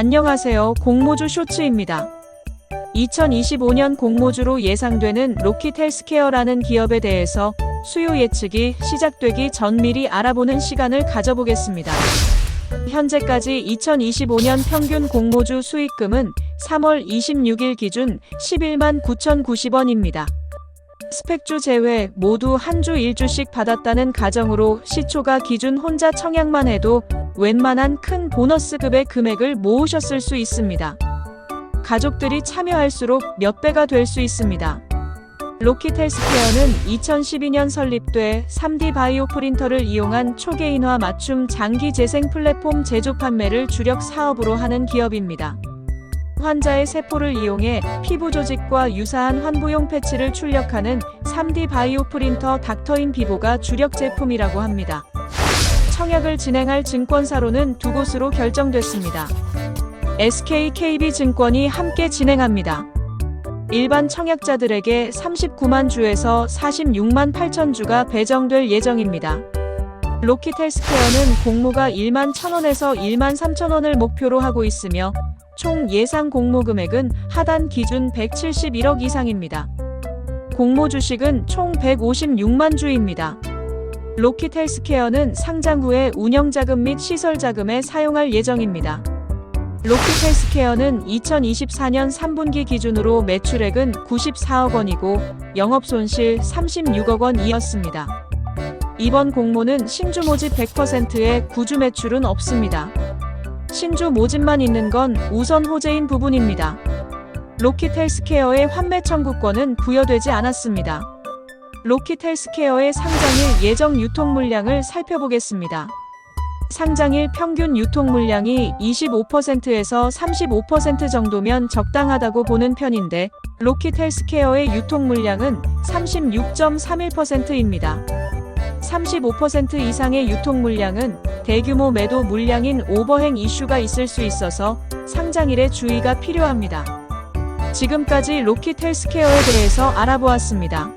안녕하세요. 공모주 쇼츠입니다. 2025년 공모주로 예상되는 로킷 헬스케어라는 기업에 대해서 수요 예측이 시작되기 전 미리 알아보는 시간을 가져보겠습니다. 현재까지 2025년 평균 공모주 수익금은 3월 26일 기준 11만 9,090원입니다. 스펙주 제외 모두 한 주 1주씩 받았다는 가정으로 시초가 기준 혼자 청약만 해도 웬만한 큰 보너스급의 금액을 모으셨을 수 있습니다. 가족들이 참여할수록 몇 배가 될 수 있습니다. 로킷 헬스케어는 2012년 설립돼 3D 바이오 프린터를 이용한 초개인화 맞춤 장기 재생 플랫폼 제조 판매를 주력 사업으로 하는 기업입니다. 환자의 세포를 이용해 피부 조직과 유사한 환부용 패치를 출력하는 3D 바이오 프린터 닥터인 비보가 주력 제품이라고 합니다. 청약을 진행할 증권사로는 두 곳으로 결정됐습니다. SK KB증권이 함께 진행합니다. 일반 청약자들에게 39만 주에서 46만 8천 주가 배정될 예정입니다. 로킷 헬스케어는 공모가 1만 1천원에서 1만 3천원을 목표로 하고 있으며 총 예상 공모 금액은 하단 기준 171억 이상입니다. 공모 주식은 총 156만 주입니다. 로킷 헬스케어는 상장 후에 운영 자금 및 시설 자금에 사용할 예정입니다. 로킷 헬스케어는 2024년 3분기 기준으로 매출액은 94억 원이고 영업 손실 36억 원이었습니다. 이번 공모는 신주 모집 100%의 구주 매출은 없습니다. 신주 모집만 있는 건 우선 호재인 부분입니다. 로킷 헬스케어의 환매 청구권은 부여되지 않았습니다. 로킷 헬스케어의 상장일 예정 유통 물량을 살펴보겠습니다. 상장일 평균 유통 물량이 25%에서 35% 정도면 적당하다고 보는 편인데 로킷 헬스케어의 유통 물량은 36.31%입니다. 35% 이상의 유통 물량은 대규모 매도 물량인 오버행 이슈가 있을 수 있어서 상장일에 주의가 필요합니다. 지금까지 로킷 헬스케어에 대해서 알아보았습니다.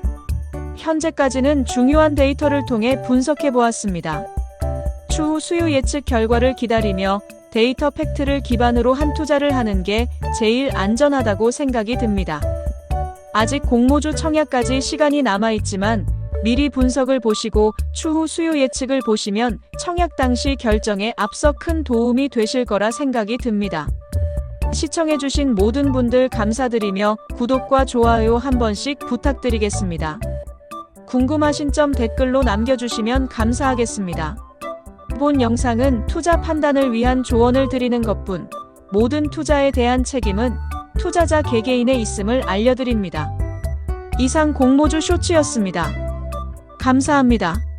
현재까지는 중요한 데이터를 통해 분석해 보았습니다. 추후 수요 예측 결과를 기다리며 데이터 팩트를 기반으로 한 투자를 하는 게 제일 안전하다고 생각이 듭니다. 아직 공모주 청약까지 시간이 남아있지만 미리 분석을 보시고 추후 수요 예측을 보시면 청약 당시 결정에 앞서 큰 도움이 되실 거라 생각이 듭니다. 시청해주신 모든 분들 감사드리며 구독과 좋아요 한 번씩 부탁드리겠습니다. 궁금하신 점 댓글로 남겨주시면 감사하겠습니다. 본 영상은 투자 판단을 위한 조언을 드리는 것뿐 모든 투자에 대한 책임은 투자자 개개인에 있음을 알려드립니다. 이상 공모주 쇼츠였습니다. 감사합니다.